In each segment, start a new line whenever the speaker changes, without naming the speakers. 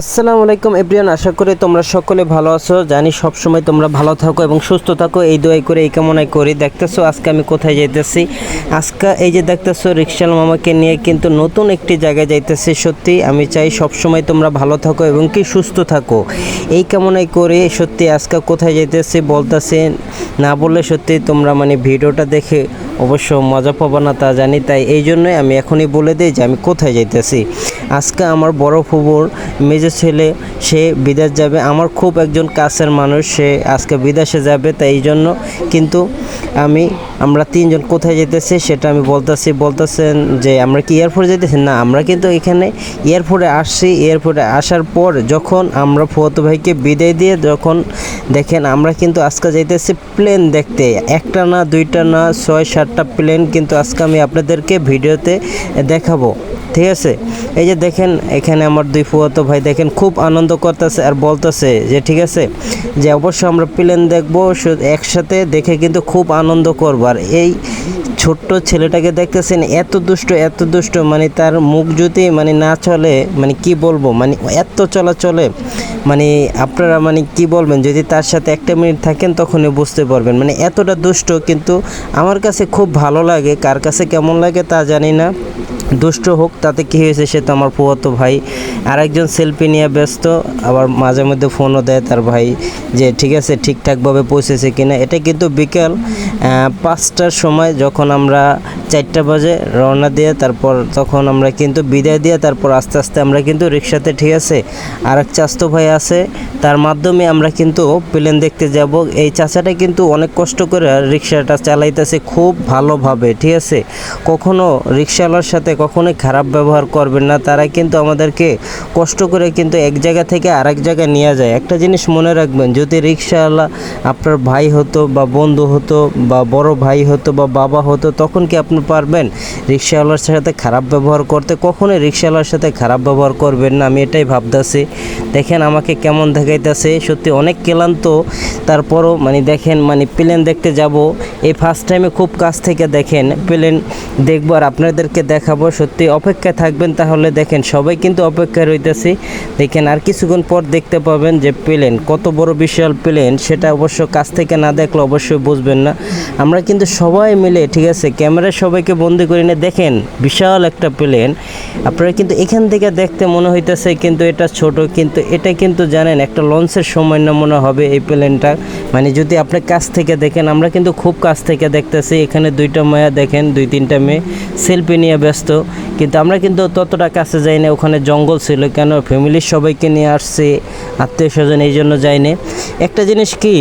আসসালামু আলাইকুম এভরিয়ান আশা করি তোমরা সকলে ভালো আছো। জানি সব সময় তোমরা ভালো থাকো এবং সুস্থ থাকো। এই দোয়াই করে, এই কামনাই করি। দেখতেছো আজকে আমি কোথায় যাইতেছি? আজকে এই যে দেখতেছো রিক্সাল মামাকে নিয়ে কিন্তু নতুন একটি জায়গায় যাইতেছি। সত্যি আমি চাই সব সময় তোমরা ভালো থাকো এবং কি সুস্থ থাকো। এই কামনাই করে সত্যি আজকে কোথায় যাইতেছি বলতেছি না বললে সত্যি তোমরা মানে ভিডিওটা দেখে অবশ্য মজা পাবো না তা জানি, তাই এই জন্যই আমি এখনই বলে দিই যে আমি কোথায় যাইতেছি। আজকে আমার বড় ফুবুর মেজো ছেলে, সে বিদেশ যাবে। আমার খুব একজন কাছের মানুষ, সে আজকে বিদেশে যাবে, তাই এই জন্য কিন্তু আমি আমরা তিনজন কোথায় যেতেছি সেটা আমি বলতেছি, বলতেছেন যে আমরা কি এয়ারপোর্টে যেতেছি না, আমরা কিন্তু এখানে এয়ারপোর্টে আসছি। এয়ারপোর্টে আসার পর যখন আমরা ফুয়াত ভাইকে বিদায় দিয়ে যখন দেখেন আমরা কিন্তু আজকে যাইতেছি প্লেন দেখতে। একটা না, দুইটা না, ছয়, সাতটা প্লেন কিন্তু আজকে আমি আপনাদেরকে ভিডিওতে দেখাবো। ঠিক আছে? এই যে দেখেন, এখানে আমার দুই ফুয়াতো ভাই দেখেন খুব আনন্দ করতেছে আর বলতেছে যে, ঠিক আছে? যে অবশ্যই আমরা প্লেন দেখব একসাথে দেখে কিন্তু খুব আনন্দ করব। আর এই ছোট্ট ছেলেটাকে দেখতেছেন, এত দুষ্ট এত দুষ্ট মানে তার মুখ যদি মানে না চলে মানে কি বলব? মানে এত চলা চলে মানে আপনারা মানে কি বলবেন? যদি তার সাথে একটা মিনিট থাকেন, তখনই বুঝতে পারবেন। মানে এতটা দুষ্ট, কিন্তু আমার কাছে খুব ভালো লাগে। কার কাছে কেমন লাগে তা জানি না। দুষ্ট হোক, তাতে কি হয়েছে সে তো আমার ফুয়াতো ভাই। আরেকজন সেলফি নিয়ে ব্যস্ত, আবার মাঝে মধ্যে ফোনও দেয় তার ভাই যে, ঠিক আছে, ঠিকঠাকভাবে পৌঁছেছে কিনা? এটা কিন্তু বিকাল পাঁচটার সময় যখন আমরা চারটা বাজে রওনা দিয়ে তারপর তখন আমরা কিন্তু বিদায় দিয়ে তারপর আস্তে আস্তে আমরা কিন্তু রিক্সাতে, ঠিক আছে? আর এক চাস্তো ভাই আছে, তার মাধ্যমে আমরা কিন্তু প্লেন দেখতে যাব। এই চাচাটা কিন্তু অনেক কষ্ট করে রিক্সাটা চালাইতেছে খুব ভালোভাবে, ঠিক আছে? কখনো রিক্সাওয়ালার সাথে কখনোই খারাপ ব্যবহার করবেন না। তারা কিন্তু আমাদেরকে কষ্ট করে কিন্তু এক জায়গা থেকে আরেক জায়গায় নিয়ে যায়। একটা জিনিস মনে রাখবেন, যদি রিক্সাওয়ালা আপনার ভাই হতো বা বন্ধু হতো বা বড় ভাই হতো বা বাবা হতো, তখন কি আপনি পারবেন রিক্সাওয়ালার সাথে খারাপ ব্যবহার করতে? কখনোই রিক্সাওয়ালার সাথে খারাপ ব্যবহার করবেন না, আমি এটাই ভাবতেছি। দেখেন আমাকে কেমন দেখাইতেছে, সত্যি অনেক ক্লান্ত। তারপরও মানে দেখেন মানে প্লেন দেখতে যাব এই ফার্স্ট টাইমে খুব কাছ থেকে দেখেন, প্লেন, দেখব আর আপনাদেরকে দেখাবো। সত্যি অপেক্ষায় থাকবেন তাহলে দেখেন, সবাই কিন্তু অপেক্ষায় রইতেছি। দেখেন আর কিছুক্ষণ পর দেখতে পাবেন যে প্লেন, কত বড় বিশাল প্লেন, সেটা অবশ্য কাছ থেকে না দেখলে অবশ্যই বুঝবেন না। আমরা কিন্তু সবাই মিলে, ঠিক আছে, ক্যামেরায় সবাইকে বন্দি করে নিয়ে দেখেন, বিশাল একটা প্লেন। আপনারা কিন্তু এখান থেকে দেখতে মনে হইতেছে কিন্তু এটা ছোট, কিন্তু এটা কিন্তু জানেন, একটা লঞ্চের সময় না মনে হবে এই প্লেনটা। মানে যদি আপনি কাছ থেকে দেখেন, আমরা কিন্তু খুব কাছ থেকে দেখতেছি, এখানে দুইটা মায়া দেখেন, দুই তিনটা মেয়ে সেলফি নিয়ে ব্যস্ত। কিন্তু আমরা কিন্তু ততটা কাছে যাই না ওখানে জঙ্গল ছিল কেন? ফ্যামিলির সবাইকে নিয়ে আসছে, আত্মীয় স্বজন এই জন্য যাইনি একটা জিনিস কি,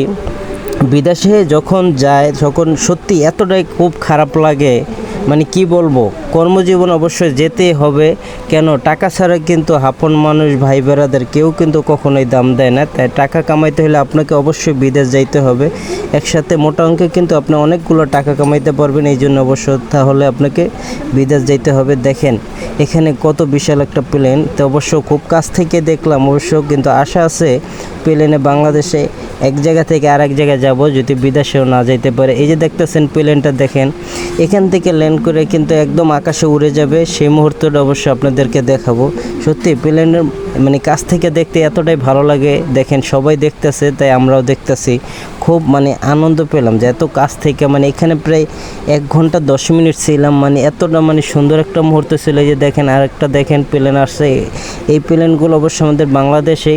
বিদেশে যখন যায়, তখন সত্যি এতটাই খুব খারাপ লাগে মানে কি বলব? কর্মজীবন অবশ্যই যেতে হবে। কেন? টাকা ছাড়া কিন্তু আপন মানুষ, ভাই বেড়াদের কেউ কিন্তু কখনোই দাম দেয় না। তাই টাকা কামাইতে হলে আপনাকে অবশ্যই বিদেশ যাইতে হবে। একসাথে মোটা অঙ্কে কিন্তু আপনি অনেকগুলো টাকা কামাইতে পারবেন। এই জন্য অবশ্য তাহলে আপনাকে বিদেশ যাইতে হবে। দেখেন, এখানে কত বিশাল একটা প্লেন। তো অবশ্য খুব কাছ থেকে দেখলাম। অবশ্য কিন্তু আশা আছে, প্লেনে বাংলাদেশে এক জায়গা থেকে আর এক জায়গায় যাব যদি বিদেশেও না যাইতে পারে। এই যে দেখতেছেন প্লেনটা দেখেন, এখান থেকে ল্যান্ড করে কিন্তু একদম আকাশে উড়ে যাবে। সেই মুহূর্তটা অবশ্য আপনাদেরকে দেখাবো। সত্যি, প্লেনের মানে কাছ থেকে দেখতে এতটাই ভালো লাগে। দেখেন সবাই দেখতেছে, তাই আমরাও দেখতেছি। খুব মানে আনন্দ পেলাম যে এত কাছ থেকে মানে এখানে প্রায় এক ঘণ্টা দশ মিনিট ছিলাম মানে এতটা মানে সুন্দর একটা মুহূর্ত ছিল যে দেখেন আরেকটা দেখেন প্লেন আসছে। এই প্লেনগুলো অবশ্য আমাদের বাংলাদেশে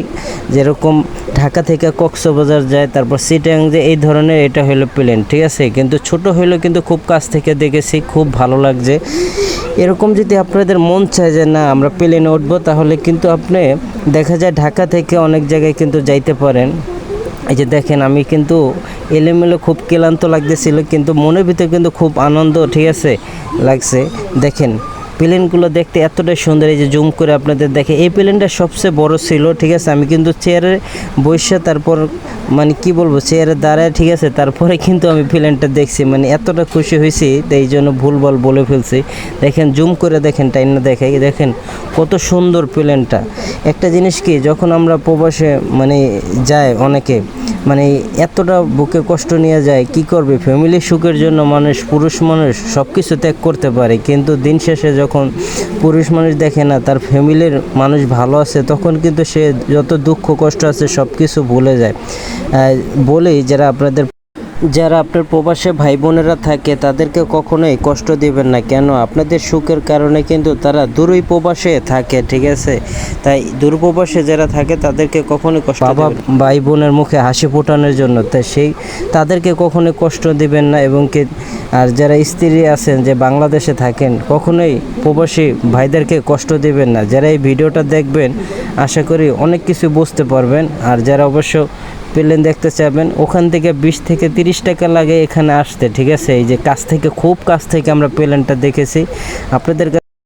যেরকম ঢাকা থেকে কক্সবাজার যায়, তারপর সিটাং যে এই ধরনের এটা হলো প্লেন, ঠিক আছে? কিন্তু ছোট হইলেও কিন্তু খুব কাছ থেকে দেখেছি, খুব ভালো লাগছে। এরকম যদি আপনাদের মন চায় যে না, আমরা প্লেনে উঠবো, তাহলে কিন্তু আপনি দেখা যায় ঢাকা থেকে অনেক জায়গায় কিন্তু যাইতে পারেন। এই যে দেখেন, আমি কিন্তু এলোমেলো খুব ক্লান্ত লাগতেছিল, কিন্তু মনের ভিতরে কিন্তু খুব আনন্দ, ঠিক আছে, লাগছে। দেখেন প্লেনগুলো দেখতে এতটাই সুন্দর, এই যে জুম করে আপনাদের দেখে। এই প্লেনটা সবচেয়ে বড় ছিল, ঠিক আছে? আমি কিন্তু চেয়ারে বসে তারপর মানে কি বলব, চেয়ারে দাঁড়ায়, ঠিক আছে? তারপরে কিন্তু আমি প্লেনটা দেখছি মানে এতটা খুশি হয়েছি, এই জন্য ভুলবল বলে ফেলছি। দেখেন, জুম করে দেখেন, টাইম না দেখে দেখেন কত সুন্দর প্লেনটা। একটা জিনিস কি, যখন আমরা প্রবাসে মানে যায় অনেকে মানে এতটা বুকে কষ্ট নিয়ে যায়, কি করবে? ফ্যামিলি সুখের জন্য মানুষ, পুরুষ মানুষ সব কিছু ত্যাগ করতে পারে। কিন্তু দিন শেষে যখন পুরুষ মানুষ দেখে না, তার ফ্যামিলির মানুষ ভালো আছে, তখন কিন্তু সে যত দুঃখ কষ্ট আছে সব কিছু ভুলে যায়। বলেই যারা আপনাদের যারা আপনার প্রবাসে ভাই বোনেরা থাকে তাদেরকে কখনোই কষ্ট দিবেন না। কেন? আপনাদের সুখের কারণে কিন্তু তারা দূরই প্রবাসে থাকে ঠিক আছে? তাই দূর প্রবাসে যারা থাকে তাদেরকে কখনোই কষ্ট বাবা ভাই বোনের মুখে হাসি ফোটানোর জন্য তাই সেই তাদেরকে কখনোই কষ্ট দিবেন না এবং কি আর যারা স্ত্রী আছেন যে বাংলাদেশে থাকেন কখনোই প্রবাসী ভাইদেরকে কষ্ট দিবেন না। যারা এই ভিডিওটা দেখবেন আশা করি অনেক কিছু বুঝতে পারবেন। আর যারা অবশ্য প্লেন দেখতে চাবেন ওখান থেকে বিশ থেকে তিরিশ টাকা লাগে এখানে আসতে, ঠিক আছে? এই যে কাছ থেকে, খুব কাছ থেকে আমরা প্লেনটা দেখেছি। আপনাদের